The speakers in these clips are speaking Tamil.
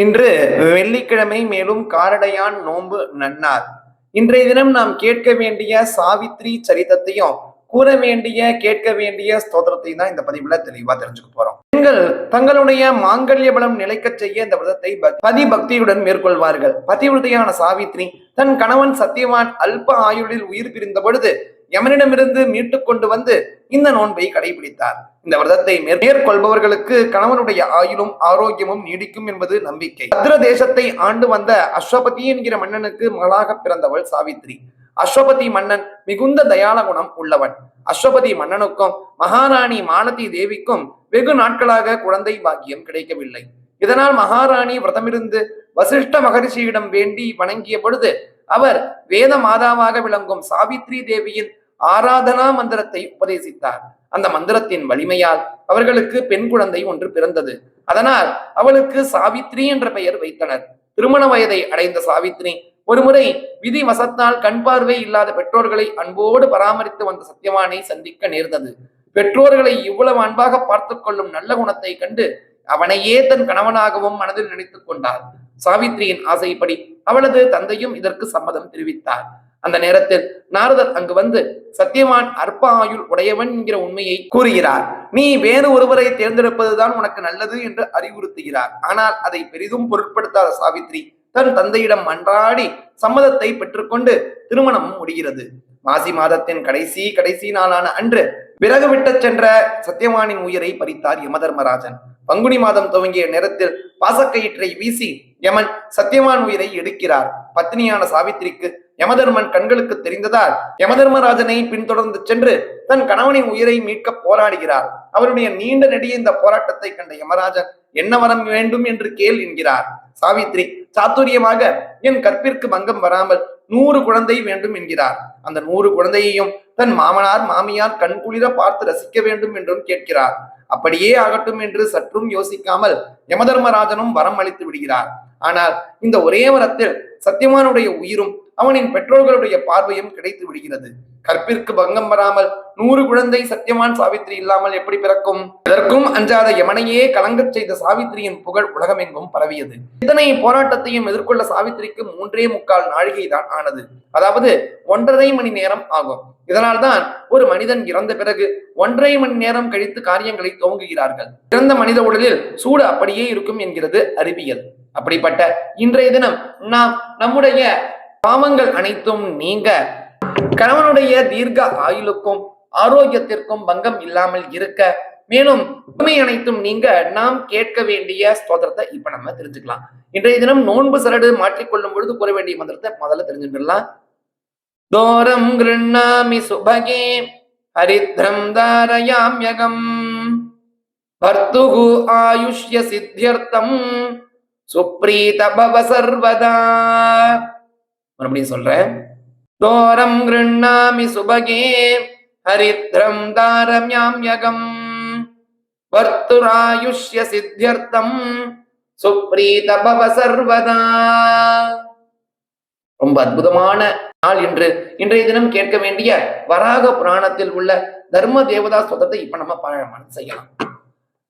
இன்று வெள்ளிக்கிழமை மேலும் காரடையான் நோன்பு நன்னார் இன்றைய தினம் நாம் கேட்க வேண்டிய சாவித்ரி சரிதத்தையும் கூற வேண்டிய கேட்க வேண்டிய ஸ்தோத்திரத்தையும் தான் இந்த பதிவுல தெளிவா தெரிஞ்சுக்க போறோம். பெண்கள் தங்களுடைய மாங்கல்ய பலம் நிலைக்கச் செய்ய இந்த விரதத்தை பதி பக்தியுடன் மேற்கொள்வார்கள். பதிவிரதையான சாவித்ரி தன் கணவன் சத்தியவான் அல்ப ஆயுளில் உயிர் பிரிந்த பொழுது யமனிடமிருந்து மீட்டுக் கொண்டு வந்து இந்த நோன்பை கடைபிடித்தார். இந்த விரதத்தை மேற்கொள்பவர்களுக்கு கணவனுடைய ஆயுளும் ஆரோக்கியமும் நீடிக்கும் என்பது நம்பிக்கை. பத்ர தேசத்தை ஆண்டு வந்த அஸ்வபதி என்கிற மன்னனுக்கு மகளாக பிறந்தவள் சாவித்ரி. அஸ்வபதி மன்னன் மிகுந்த தயால குணம் உள்ளவன். அஸ்வபதி மன்னனுக்கும் மகாராணி மாலதி தேவிக்கும் வெகு நாட்களாக குழந்தை பாக்கியம் கிடைக்கவில்லை. இதனால் மகாராணி விரதமிருந்து வசிஷ்ட மகரிஷியிடம் வேண்டி வணங்கிய பொழுது அவர் வேத மாதாவாக விளங்கும் சாவித்ரி தேவியின் ஆராதனா மந்திரத்தை உபதேசித்தார். அந்த மந்திரத்தின் வலிமையால் அவர்களுக்கு பெண் குழந்தை ஒன்று பிறந்தது. அதனால் அவளுக்கு சாவித்ரி என்ற பெயர் வைத்தனர். திருமண வயதை அடைந்த சாவித்ரி ஒருமுறை விதி வசத்தால் கண் பார்வை இல்லாத பெற்றோர்களை அன்போடு பராமரித்து வந்த சத்தியவானை சந்திக்க நேர்ந்தது. பெற்றோர்களை இவ்வளவு அன்பாக பார்த்து கொள்ளும் நல்ல குணத்தை கண்டு அவனையே தன் கணவனாகவும் மனதில் நினைத்துக் கொண்டார். சாவித்ரியின் ஆசைப்படி அவளது தந்தையும் இதற்கு சம்மதம் தெரிவித்தார். அந்த நேரத்தில் நாரதர் அங்கு வந்து சத்தியவான் அற்ப ஆயுள் உடையவன் என்கிற உண்மையை கூறுகிறார். நீ வேறு ஒருவரை தேர்ந்தெடுப்பதுதான் உனக்கு நல்லது என்று அறிவுறுத்துகிறார். ஆனால் அதை பெரிதும் பொருட்படுத்தாத சாவித்ரி தன் தந்தையிடம் மன்றாடி சம்மதத்தை பெற்றுக்கொண்டு திருமணமும் முடிகிறது. மாசி மாதத்தின் கடைசி கடைசி நாளான அன்று விறகு விட்டச் சென்ற சத்தியவானின் உயிரை பறித்தார் யமதர்மராஜன். பங்குனி மாதம் துவங்கிய நேரத்தில் பாசக்கயிற்றை வீசி யமன் சத்தியவான் உயிரை எடுக்கிறார். பத்னியான சாவித்திரிக்கு யமதர்மன் கண்களுக்கு தெரிந்ததால் யமதர்மராஜனை பின்தொடர்ந்து சென்று தன் கணவனின் உயிரை மீட்க போராடுகிறார். அவருடைய நீண்ட நெடிய இந்த போராட்டத்தை கண்ட யமராஜன் என்ன வரம் வேண்டும் என்று கேள் என்கிறார். சாவித்ரி சாத்துரியமாக என் கற்பிற்கு பங்கம் வராமல் நூறு குழந்தை வேண்டும் என்கிறார். அந்த நூறு குழந்தையையும் தன் மாமனார் மாமியார் கண்குளிர பார்த்து ரசிக்க வேண்டும் என்றும் கேட்கிறார். அப்படியே ஆகட்டும் என்று சற்றும் யோசிக்காமல் யமதர்மராஜனும் வரம் அளித்து விடுகிறார். ஆனால் இந்த ஒரே வரத்தில் சத்தியமானுடைய உயிரும் அவனின் பெற்றோர்களுடைய பார்வையும் கிடைத்து விடுகிறது. கற்பிற்கு பங்கம் வராமல் நூறு குழந்தை சத்தியவான் சாவித்ரி இல்லாமல் எப்படி பிறக்கும்? இதற்கும் அஞ்சாத யமனையே கலங்கச் செய்த சாவித்ரியின் புகழ் உலகமெங்கும் பரவியது. இத்தனை போராட்டத்தையும் எதிர்கொள்ள சாவித்ரிக்கு மூன்றே முக்கால் நாழிகை தான் ஆனது. அதாவது ஒன்றரை மணி நேரம் ஆகும். இதனால்தான் ஒரு மனிதன் இறந்த பிறகு ஒன்றரை மணி நேரம் கழித்து காரியங்களை துவங்குகிறார்கள். இறந்த மனித உடலில் சூடு அப்படியே இருக்கும் என்கிறது அறிவியல். அப்படிப்பட்ட இன்றைய தினம் நாம் நம்முடைய பாவங்கள் அனைத்தும் நீங்க. கணவனுடைய தீர்க்க ஆயுளுக்கும் ஆரோக்கியத்திற்கும் பங்கம் இல்லாமல் இருக்க. மேலும் உண்மை அனைத்தும் நீங்க. நாம் கேட்க வேண்டிய ஸ்தோத்திரத்தை இப்ப நம்ம தெரிஞ்சுக்கலாம். இன்றைய தினம் நோன்பு சரடு மாற்றிக்கொள்ளும் பொழுது கூற வேண்டிய மந்திரத்தை முதல்ல தெரிஞ்சுக்கலாம் தோரம் கிருண்ணாமி சுபகே ஹரித்ரம் தாரயாம்யகம் பர்த்துகு ஆயுஷ்ய சித்தியர்த்தம். சுப்ரீத பவ சர்வதா. மறுபடியும் சொல்றேன். தோரம் கிருண்ணாமி சுபகே ஹரித்ரம் தாரம்யாம்யகம் வர்த்துராயுஷ்ய சித்தியர்த்தம் சுப்ரீத பவ சர்வதா. ரொம்ப அற்புதமான நாள் இன்று. இன்றைய தினம் கேட்க வேண்டிய வராக புராணத்தில் உள்ள தர்ம தேவதா ஸ்தோத்திரத்தை இப்ப நம்ம பாராயணம் செய்யலாம்.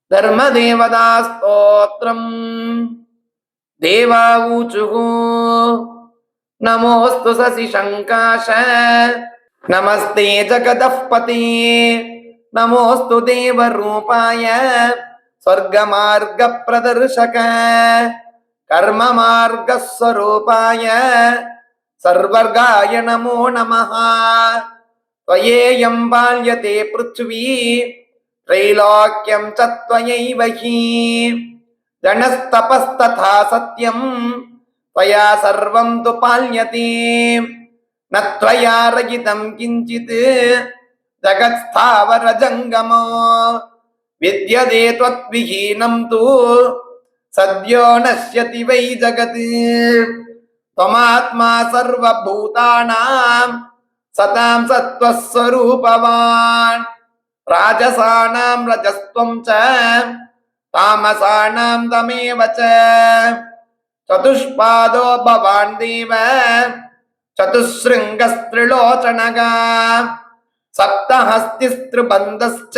தர்ம தேவதா ஸ்தோத்திரம். தேவா नमोऽस्तु शशिशङ्काश नमस्ते जगदः पते नमोऽस्तु देवरूपाय स्वर्गमार्गप्रदर्शक कर्ममार्गस्वरूपाय सर्वर्गाय नमो नमः त्वयेयं बाल्यते पृथ्वी त्रैलोक्यं च त्वयैव हि जनस्तपस्तथा सत्यम् त्वया सर्वं तु पाल्यते न त्वया रहितं किञ्चित् जगत्स्थावरजङ्गमो विद्यते त्वद्विहीनं तु सद्यो नश्यति वै जगत् त्वमात्मा सर्वभूतानां सतां सत्त्वस्वरूपवान् राजसानां रजस्त्वं च तामसानां तमेव च चतुष्पादो भवान् देव चतुःशृङ्गस्त्रिलोचनगा सप्तहस्तिस्त्रिबन्धश्च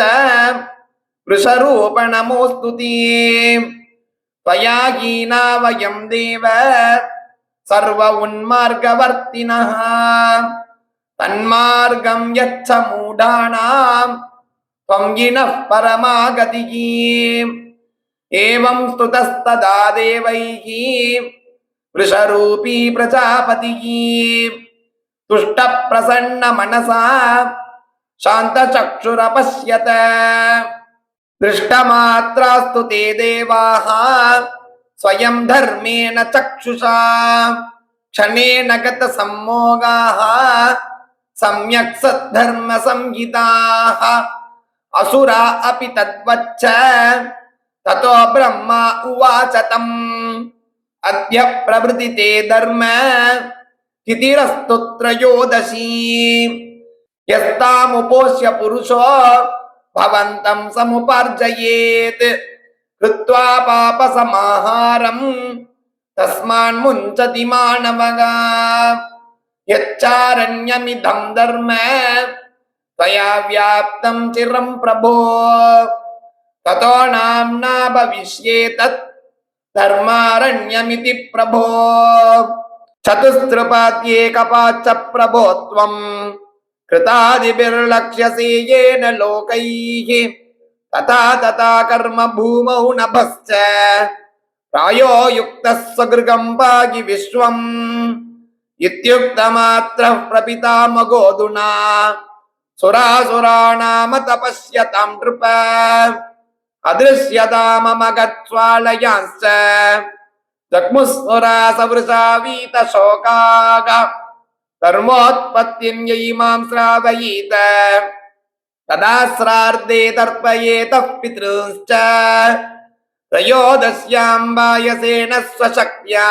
वृषरूपणमोऽस्तु ते त्वया हीना वयं देव सर्व उन्मार्गवर्तिनः तन्मार्गं यच्छ मूढाणां त्वं यिनः परमागतिः एवं स्तुतस्तदा देवैः वृषरूपी प्रजापतिः तुष्टप्रसन्नमनसा शान्तचक्षुरपश्यत दृष्टमात्रास्तु ते देवाः स्वयं धर्मेण चक्षुषा क्षणेन गतसम्मोगाः सम्यक् सद्धर्मसंहिताः असुरा अपि तद्वच्च తతో బ్రహ్మ ఉవాచతం అద్య ప్రవృతి తే ధర్మ తిథిరస్తు త్రయోదశీ యస్తాముపోష్య పురుషో భవంతం సముపార్జయేత్. కృత్వా పాప సమాహారం తస్మాన్ ముంచతి మానవగా. యచ్చారణ్యమిదం ధర్మ త్వయా వ్యాప్తం చిరం ప్రభో. ततो नाम्ना भविष्येतत् धर्मारण्यमिति प्रभो चतुस्त्रपाद्येकपाच्च प्रभो त्वम् कृतादिभिर्लक्ष्यसे येन लोकैः तथा तथा कर्म भूमौ नभश्च प्रायो युक्तः स्वगृगं पागि विश्वम् इत्युक्तमात्रः प्रपितामगोदुना सुरासुराणाम तपस्यतां नृप अदृश्यताममगत्स्वालयांश्च जग्मुस्वरा सवृषा वीतशोकाग धर्मोत्पत्तिं यैमां श्रावयीत तदा श्रार्दे तर्पयेतः पितॄंश्च त्रयोदश्यां वायसेन स्वशक्त्या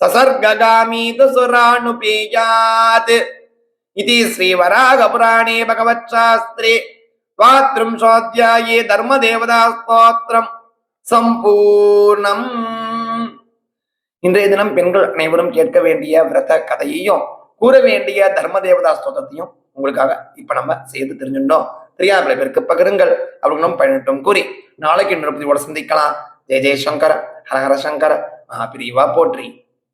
ससर्गगामी तु सुरानुपेयात् इति श्रीवराहपुराणे त्वात्रिं स्वाध्याये தர்மதேவதாஸ்தோத்திரம் சம்பூர்ணம் இன்றைய தினம் பெண்கள் அனைவரும் கேட்க வேண்டிய விரத கதையையும் கூற வேண்டிய தர்மதேவதா ஸ்தோத்திரத்தையும் உங்களுக்காக இப்ப நம்ம செய்து தெரிஞ்சுட்டோம். தெரியாத பேருக்கு பகிருங்கள். அவர்களும் பயனட்டும் கூறி நாளைக்கு இன்னொரு சந்திக்கலாம். ஜெய ஜெயசங்கர ஹரஹர சங்கர மகாபிரிவா போற்றி.